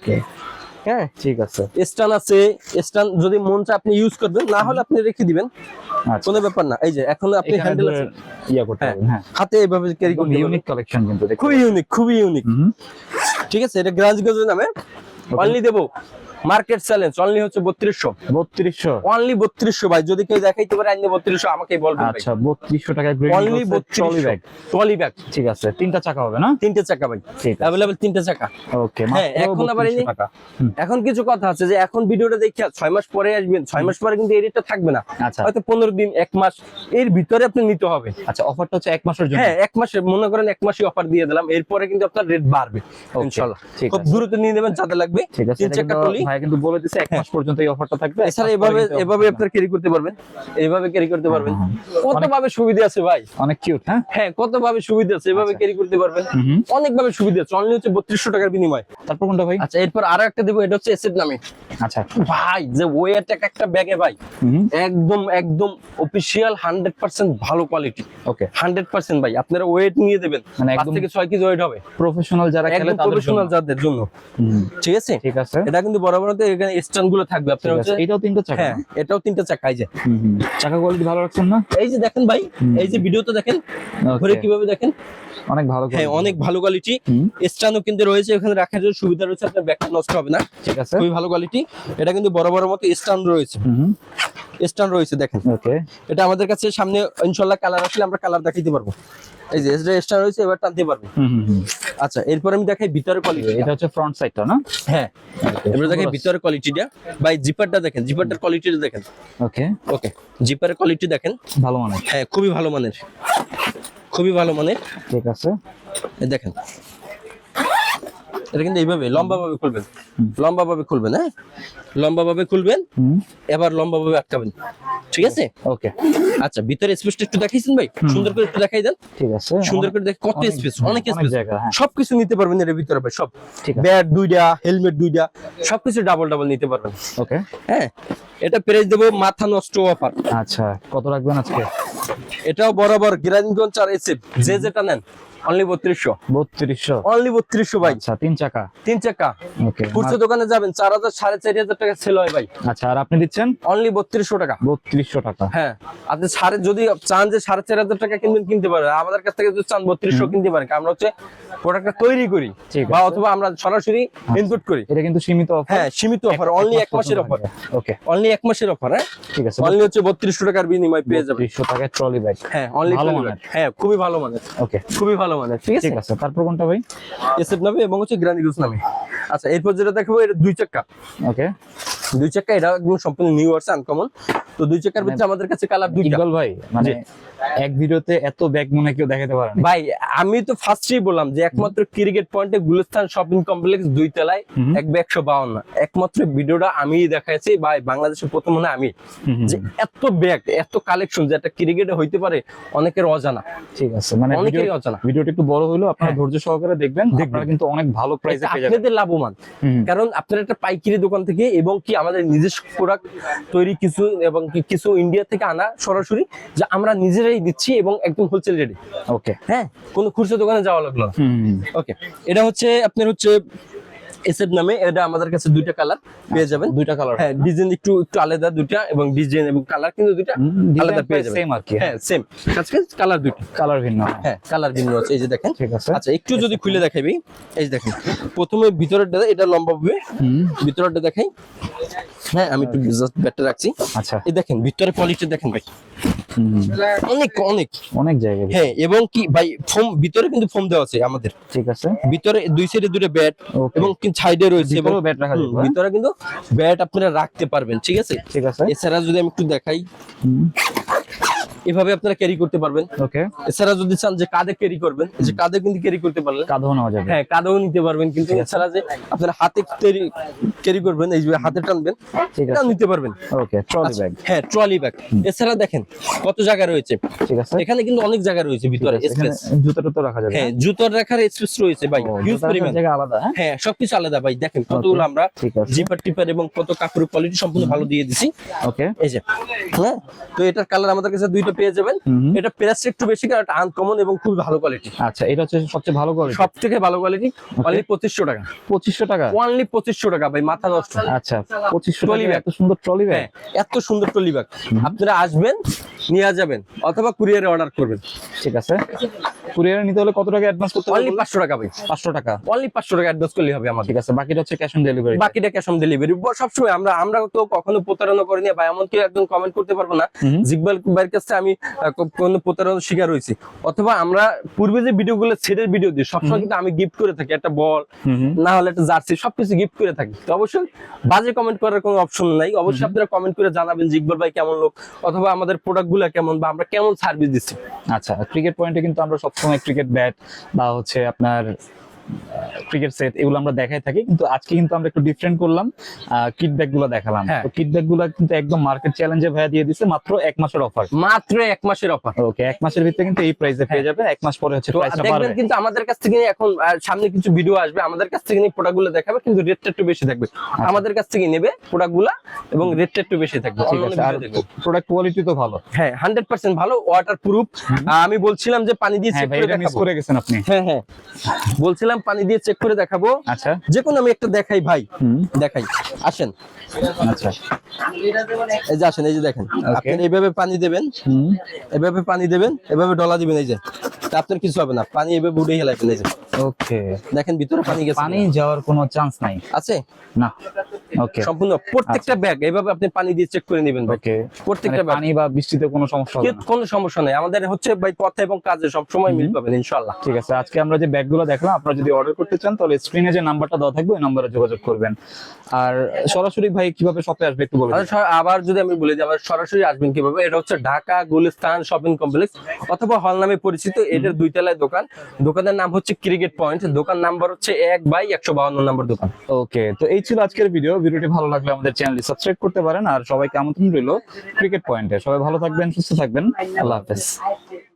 Speaker 2: হ্যাঁ?
Speaker 1: ঠিক আছে।
Speaker 2: স্টান আছে স্টান যদি মন চা আপনি ইউজ করবেন না হলে আপনি রেখে দিবেন।
Speaker 1: আচ্ছা।
Speaker 2: কোনো ব্যাপার না। এই যে এখন আপনি হ্যান্ডেল
Speaker 1: ইয়া করতে
Speaker 2: হ্যাঁ
Speaker 1: হ্যাঁ।
Speaker 2: হাতে এইভাবে ক্যারি করতে
Speaker 1: ইউনিক কালেকশন কিন্তু
Speaker 2: খুবই ইউনিক খুবই ইউনিক ঠিক আছে এটা গ্রাজ গজ নামে। অনলি দেবো। মার্কেট চ্যালেঞ্জ অনলি হচ্ছে বত্রিশশো।
Speaker 1: বত্রিশশো?
Speaker 2: অনলি বত্রিশশো ভাই যদি কেউ দেখাইতে পারে আইনি বত্রিশশো আমাকেই বলবেন
Speaker 1: আচ্ছা বত্রিশশো টাকায়
Speaker 2: only
Speaker 1: trolley bag
Speaker 2: trolley bag
Speaker 1: ঠিক আছে তিনটা চাকা হবে না?
Speaker 2: তিনটে চাকা ভাই। অ্যাভেলেবেল তিনটে চাকা।
Speaker 1: ওকে
Speaker 2: হ্যাঁ, এখন আবার এই এখন কিছু কথা আছে যে এখন ভিডিওটা দেখে ছয় মাস পরে আসবেন ছয় মাস পরে কিন্তু এডিটটা থাকবে না।
Speaker 1: আচ্ছা।
Speaker 2: হয়তো পনেরো দিন এক মাস এর ভিতরে আপনি নিতে হবে।
Speaker 1: আচ্ছা অফারটা হচ্ছে এক মাসের জন্য?
Speaker 2: হ্যাঁ এক মাসে মনে করেন এক মাসই অফার দিয়ে দিলাম এরপরে কিন্তু আপনার রেট বাড়বে
Speaker 1: ঠিক
Speaker 2: খুব দ্রুত নিয়ে নেবেন যাতে লাগবে
Speaker 1: ঠিক আছে
Speaker 2: তিন চাকা ট্রলি।
Speaker 1: ভাই কিন্তু বলে দিছে এক মাস পর্যন্ত এই অফারটা থাকবে।
Speaker 2: এভাবে এভাবে আপনার ক্যারি করতে পারবেন। এইভাবে ক্যারি করতে পারবেন। কত ভাবে সুবিধা আছে ভাই?
Speaker 1: অনেক কিউট হ্যাঁ?
Speaker 2: হ্যাঁ কত ভাবে সুবিধা আছে? এভাবে
Speaker 1: আচ্ছা।
Speaker 2: ক্যারি করতে পারবেন। অনেক ভাবে সুবিধা আছে। অনলি হচ্ছে বত্রিশশো টাকার বিনিময়।
Speaker 1: তারপর কোনটা ভাই?
Speaker 2: আচ্ছা এরপর আরও একটা দেবো এটা হচ্ছে এসেট নামে।
Speaker 1: আচ্ছা।
Speaker 2: ভাই যে ওয়েট একটা ব্যাগে ভাই একদম একদম অফিসিয়াল হান্ড্রেড পার্সেন্ট ভালো কোয়ালিটি
Speaker 1: ওকে
Speaker 2: হান্ড্রেড পার্সেন্ট ভাই আপনারা ওয়েট নিয়ে দেবেন।
Speaker 1: মানে একদম
Speaker 2: থেকে ছয় কেজি ওয়েট হবে।
Speaker 1: প্রফেশনাল যারা খেলে তাদের
Speaker 2: প্রফেশনাল যাদের জন্য। ঠিক আছে?
Speaker 1: ঠিক আছে।
Speaker 2: এটা কিন্তু এখানে স্ট্যান্ডগুলো থাকবে। আপনার হচ্ছে
Speaker 1: এটাও তিনটা চাকা
Speaker 2: হ্যাঁ এটাও তিনটা চাকা এই যে।
Speaker 1: হুম, হুম। চাকা কোয়ালিটি ভালো রাখছেন না?
Speaker 2: এই যে দেখেন ভাই এই যে ভিডিওতে দেখেন
Speaker 1: Okay,
Speaker 2: কীভাবে দেখেন?
Speaker 1: অনেক ভালো
Speaker 2: হ্যাঁ অনেক ভালো কোয়ালিটি স্ট্যান্ডও কিন্তু রয়েছে এখানে রাখার জন্য সুবিধা রয়েছে আপনার ব্যাগটা নষ্ট হবে না।
Speaker 1: ঠিক আছে।
Speaker 2: খুবই ভালো কোয়ালিটি এটা কিন্তু বড় বড় মতো স্ট্যান্ড রয়েছে। স্ট্যান্ড রয়েছে দেখেন।
Speaker 1: ওকে
Speaker 2: এটা আমাদের কাছে সামনে ইনশাল্লাহ কালার আসলে আমরা কালার দেখাইতে পারব। এই যে এটা স্ট্যান্ড রয়েছে এবার টানতে পারব। আচ্ছা এরপর আমি দেখাই ভিতরের কোয়ালিটি
Speaker 1: এটা হচ্ছে ফ্রন্ট সাইডটা না?
Speaker 2: হ্যাঁ এবার দেখাই ভিতরের কোয়ালিটিটা ভাই জিপারটা দেখেন জিপারটার কোয়ালিটিটা দেখেন।
Speaker 1: ওকে।
Speaker 2: ওকে জিপারের কোয়ালিটি দেখেন।
Speaker 1: ভালো মানের।
Speaker 2: হ্যাঁ খুবই ভালো মানের। খুবই ভালো মানের।
Speaker 1: ঠিক আছে।
Speaker 2: দেখেন। এটা কিন্তু এইভাবে লম্বা ভাবে খুলবেন। লম্বা ভাবে খুলবেন হ্যাঁ? লম্বা ভাবে খুলবেন এবার লম্বা ভাবে আটকাবেন। ঠিক আছে?
Speaker 1: ওকে
Speaker 2: আচ্ছা ভিতরে স্পেসটা একটু দেখাইছেন ভাই? সুন্দর করে একটু দেখাই দেন।
Speaker 1: ঠিক আছে।
Speaker 2: সুন্দর করে দেখ কত স্পেস অনেক স্পেস
Speaker 1: হ্যাঁ।
Speaker 2: সবকিছু নিতে পারবেন এর ভিতরে ভাই সব।
Speaker 1: ঠিক
Speaker 2: ব্যাট দুইটা হেলমেট দুইটা সবকিছু ডাবল ডাবল নিতে পারবেন।
Speaker 1: ওকে
Speaker 2: হ্যাঁ? এটা প্রাইস দেবো মাথা নষ্ট অফার
Speaker 1: আচ্ছা কত রাখবেন আজকে?
Speaker 2: এটাও বরাবর গ্রামগঞ্জ আর এসএফ যে যেটা নেন। অনলি বত্রিশশো।
Speaker 1: বত্রিশশো।
Speaker 2: অনলি বত্রিশশো ভাই।
Speaker 1: আচ্ছা তিন চাকা?
Speaker 2: তিন চাকা।
Speaker 1: ওকে
Speaker 2: খুচরো দোকানে যাবেন চার হাজার সাড়ে চারি হাজার টাকা সেল হয় ভাই।
Speaker 1: আচ্ছা আর আপনি দিচ্ছেন?
Speaker 2: অনলি বত্রিশশো টাকা।
Speaker 1: বত্রিশশো টাকা।
Speaker 2: হ্যাঁ আপনি সাড়ে যদি চান যে সাড়ে চার হাজার টাকা কিনবেন কিনতে পারেন। আমাদের কাছ থেকে যদি চান বত্রিশশো কিনতে পারেন আমরা হচ্ছে প্রোডাক্টটা তৈরি করি বা অথবা আমরা সরাসরি ইনপুট করি।
Speaker 1: এটা কিন্তু সীমিত অফার
Speaker 2: হ্যাঁ সীমিত অফার অনলি এক মাসের অফার
Speaker 1: ওকে।
Speaker 2: অনলি এক মাসের অফার হ্যাঁ?
Speaker 1: ঠিক আছে।
Speaker 2: অনলি হচ্ছে বত্রিশশো টাকার বিনিময় পেয়ে যাবে
Speaker 1: বত্রিশশো টাকায় ট্রলি ব্যাগ
Speaker 2: হ্যাঁ অনলি
Speaker 1: ভালো
Speaker 2: হ্যাঁ খুবই ভালো মানে
Speaker 1: ওকে।
Speaker 2: খুবই ভালো মানের ঠিক আছে?
Speaker 1: ঠিক আছে তারপর কোনটা ভাই।
Speaker 2: এসএফ নামে এবং হচ্ছে গ্র্যান্ড নামে। আচ্ছা এরপর যেটা দেখাবো এটা দুই চাকা
Speaker 1: ওকে
Speaker 2: দুই চাকা এটা একদম সম্পূর্ণ নিউ আসছে আনকমন তো দুই চাকার ভিতরে আমাদের কাছে কালার দুইটা।
Speaker 1: ইকবাল ভাই মানে এক ভিডিওতে এত ব্যাগ মনে কেউ দেখাতে পারে না
Speaker 2: ভাই আমি তো ফার্স্টই বললাম যে একমাত্র ক্রিকেট পয়েন্টে গুলিস্তান শপিং কমপ্লেক্স দুই তলায়। এক একশো বাউন্ন। একমাত্র ভিডিওটা আমি দেখাইছি ভাই বাংলাদেশের প্রথম মনে আমি। যে এত ব্যাগ এত কালেকশন যে একটা ক্রিকেটে হইতে পারে অনেকের অজানা।
Speaker 1: ঠিক আছে মানে
Speaker 2: অনেকেরই অজানা।
Speaker 1: ভিডিওটা একটু বড় হলো আপনারা
Speaker 2: হ্যাঁ।
Speaker 1: ধৈর্য সহকারে দেখবেন আপনারা কিন্তু অনেক ভালো প্রাইসে পেয়ে যাবেন।
Speaker 2: আপনাদের লাভবান। কারণ আপনার একটা পাইকারি দোকান থেকে এবং কি আমাদের নিজস্ব প্রোডাক্ট তৈরি কিছু এবং কিছু ইন্ডিয়া থেকে আনা সরাসরি যে আমরা নিজেরাই দিচ্ছি এবং একদম হোলসেল রেডি
Speaker 1: ওকে
Speaker 2: হ্যাঁ? কোনো খুচরো দোকানে যাওয়া লাগল ওকে এটা হচ্ছে আপনার হচ্ছে এসএফ নামে এটা আমাদের কাছে দুইটা কালার পেয়ে যাবেন।
Speaker 1: দুইটা কালার
Speaker 2: হ্যাঁ ডিজাইন একটু একটু আলাদা দুইটা এবং ডিজাইন এবং কালার কিন্তু দুইটা আলাদা পেয়ে যাবেন।
Speaker 1: সেম আর কি।
Speaker 2: হ্যাঁ সেম কাছে কালার দুইটা।
Speaker 1: কালার ভিন্ন।
Speaker 2: হ্যাঁ কালার ভিন্ন আছে এই যে দেখেন।
Speaker 1: ঠিক আছে।
Speaker 2: আচ্ছা একটু যদি খুলে দেখাবি এই যে দেখেন প্রথমে ভিতরেরটা এটা লম্বা হবে। ভিতরেরটা দেখাই। হ্যাঁ আমি একটু জাস্ট ব্যাটটা রাখছি।
Speaker 1: আচ্ছা।
Speaker 2: এই দেখেন ভিতরে কোয়ালিটি দেখেন ভাই। অনেক অনেক।
Speaker 1: অনেক জায়গায়।
Speaker 2: হ্যাঁ এবং কি ভাই ফোম ভিতরে কিন্তু ফোম দেওয়া আছে আমাদের।
Speaker 1: ঠিক আছে।
Speaker 2: ভিতরে দুই সাইডে দুটো ব্যাট এবং সাইডে রয়েছে এবং
Speaker 1: ব্যাট রাখা যাবে?
Speaker 2: ভিতরে কিন্তু ব্যাট আপনারা রাখতে পারবেন ঠিক আছে?
Speaker 1: ঠিক আছে।
Speaker 2: এছাড়া যদি আমি একটু দেখাই। এভাবে আপনারা ক্যারি করতে পারবেন।
Speaker 1: ওকে
Speaker 2: এছাড়া যদি চান যে কাঁধে ক্যারি করবেন এই যে কাঁধে কিন্তু ক্যারি করতে পারলেন।
Speaker 1: কাঁধও নেওয়া যাবে।
Speaker 2: হ্যাঁ কাঁধেও নিতে পারবেন কিন্তু এছাড়া যে আপনারা হাতে ক্যারি করবেন এই যে হাতে টানবেন
Speaker 1: ঠিক আছে।
Speaker 2: নিতে পারবেন।
Speaker 1: ওকে ট্রলি ব্যাগ
Speaker 2: হ্যাঁ ট্রলি ব্যাগ এছাড়া দেখেন কত জায়গা রয়েছে।
Speaker 1: ঠিক আছে।
Speaker 2: এখানে কিন্তু অনেক জায়গা রয়েছে ভিতরে স্পেস
Speaker 1: জুতা টুতো রাখা যাবে
Speaker 2: হ্যাঁ জুতোর রাখার স্পেস রয়েছে ভাই হিউজ পরিমাণ।
Speaker 1: জায়গা আলাদা হ্যাঁ?
Speaker 2: হ্যাঁ সবকিছু আলাদা ভাই দেখেন কতগুলো আমরা জিপার টিপার এবং কত কাপড়ের কোয়ালিটি সম্পূর্ণ ভালো দিয়ে দিছি।
Speaker 1: ওকে
Speaker 2: এই যে হ্যাঁ? তো এটার কালার আমাদের কাছে দুইটা পেয়ে যাবেন। এটা প্রাইসটা একটু বেশি কারণ এটা আনকমন এবং খুব ভালো কোয়ালিটি
Speaker 1: আচ্ছা এটা হচ্ছে সবচেয়ে ভালো কোয়ালিটি
Speaker 2: সবথেকে ভালো কোয়ালিটি অনলি 2500 টাকা।
Speaker 1: 2500 টাকা?
Speaker 2: অনলি 2500 টাকা ভাই মাথা নষ্ট।
Speaker 1: আচ্ছা পঁচিশশো
Speaker 2: Trolley
Speaker 1: টাকা এত সুন্দর ট্রলি ব্যাগ
Speaker 2: এত সুন্দর ট্রলি ব্যাগ আপনারা আসবেন নিয়ে যাবেন অথবা কুরিয়ারে অর্ডার করবেন।
Speaker 1: ঠিক আছে? কুরিয়ারে নিতে হলে কত টাকা অ্যাডভান্স করতে হবে
Speaker 2: অনলি
Speaker 1: হবে
Speaker 2: পাঁচশো টাকা ভাই
Speaker 1: পাঁচশো টাকা।
Speaker 2: অনলি পাঁচশো টাকা অ্যাডভান্স করলে হবে আমাদের
Speaker 1: ঠিক আছে বাকিটা হচ্ছে ক্যাশ অন ডেলিভারি
Speaker 2: বাকিটা ক্যাশ অন ডেলিভারি সবসময় আমরা আমরা তো কখনো প্রতারণা করিনি বা এমন কেউ একজন কমেন্ট করতে পারব না। জিকবাল ভাইয়ের কাছে আমি কো- কোনো প্রতারণার শিকার হয়েছি। অথবা আমরা পূর্বে যে ভিডিওগুলো ছেড়ের ভিডিও দিই সবসময় কিন্তু আমি গিফট করে থাকি। একটা বল। না হলে একটা জার্সি সবকিছু গিফট করে থাকি। তো অবশ্যই বাজে কমেন্ট করার কোনো অপশন নাই। অবশ্যই আপনারা কমেন্ট করে জানাবেন জিকবল ভাই কেমন লোক? অথবা আমাদের প্রোডাক্ট গুলা কেমন বা আমরা কেমন সার্ভিস দিচ্ছি
Speaker 1: আচ্ছা ক্রিকেট পয়েন্টে কিন্তু আমরা সবসময় ক্রিকেট ব্যাট বা হচ্ছে আপনার ক্রিকেট সেট এগুলো আমরা দেখাই থাকি কিন্তু আজকে কিন্তু আমরা একটু ডিফারেন্ট করলাম কিট ব্যাগগুলো দেখালাম।
Speaker 2: হ্যাঁ।
Speaker 1: তো কিট ব্যাগগুলো কিন্তু একদম মার্কেট চ্যালেঞ্জে ভাইয়া দিয়ে দিচ্ছে মাত্র এক মাসের অফার
Speaker 2: মাত্র এক মাসের অফার
Speaker 1: ওকে এক মাসের ভিতরে কিন্তু এই প্রাইসে পেয়ে যাবেন এক মাস পরে হচ্ছে প্রাইসটা
Speaker 2: দেখবেন কিন্তু আমাদের কাছ থেকে এখন সামনে কিছু ভিডিও আসবে আমাদের কাছ থেকে প্রোডাক্টগুলো দেখাবে কিন্তু রেটটা একটু বেশি থাকবে। আমাদের কাছ থেকে নেবে প্রোডাক্টগুলা এবং রেটটা একটু বেশি থাকবে
Speaker 1: ঠিক আছে আর প্রোডাক্ট কোয়ালিটি তো ভালো।
Speaker 2: হ্যাঁ হান্ড্রেড পার্সেন্ট ভালো ওয়াটার প্রুফ আমি বলছিলাম যে পানি দিয়ে
Speaker 1: হ্যাঁ
Speaker 2: করে
Speaker 1: গেছেন আপনি।
Speaker 2: হ্যাঁ হ্যাঁ। বলছিলাম পানি দিয়ে চেক করে দেখাবো।
Speaker 1: আচ্ছা।
Speaker 2: যে কোনো আমি একটা দেখাই ভাই। দেখাই। আসেন।
Speaker 1: আচ্ছা।
Speaker 2: এই যে আসেন এই যে দেখেন। আপনি এইভাবে পানি দেবেন এভাবে পানি দেবেন এভাবে ডলা দিবেন এই যে। আপনার কিছু হবে না পানি এভাবে উঠে হেলাইবেন এই যে।
Speaker 1: ওকে
Speaker 2: দেখেন ভিতরে পানি গেছে
Speaker 1: পানি যাওয়ার কোনো চান্স নাই।
Speaker 2: আছে?
Speaker 1: না। ওকে
Speaker 2: সম্পূর্ণ প্রত্যেকটা ব্যাগ এইভাবে আপনি পানি দিয়ে চেক করে নেবেন
Speaker 1: ওকে
Speaker 2: প্রত্যেকটা
Speaker 1: পানি বা বৃষ্টিতে কোনো সমস্যা হবে না।
Speaker 2: কোনো সমস্যা নাই। আমাদের হচ্ছে ভাই কথা এবং কাজে সবসময় মিল পাবেন ইনশাল্লাহ
Speaker 1: ঠিক আছে আজকে আমরা যে ব্যাগগুলো দেখলাম আপনারা যদি অর্ডার করতে চান তাহলে স্ক্রিনে যে নাম্বারটা দেওয়া থাকবে ওই নাম্বারে যোগাযোগ করবেন। আর সরাসরি ভাই কীভাবে শপে আসবে একটু বলবেন
Speaker 2: আচ্ছা, আবার যদি আমি বলি যে আবার সরাসরি আসবেন কীভাবে? এটা হচ্ছে ঢাকা গুলিস্তান শপিং কমপ্লেক্স অথবা হল নামে পরিচিত এটার দুই তলায় দোকান। দোকানের নাম হচ্ছে ক্রিকেট পয়েন্ট। দোকান নাম্বার হচ্ছে এক বাই একশো বাউন্ন নম্বর দোকান।
Speaker 1: ওকে তো এই ছিল আজকের ভিডিও ভিডিওটি ভালো লাগলে আমাদের চ্যানেলটি সাবস্ক্রাইব করতে পারেন। আর সবাইকে আমন্ত্রণ রইল ক্রিকেট পয়েন্টে। সবাই ভালো থাকবেন সুস্থ থাকবেন। আল্লাহ হাফেজ।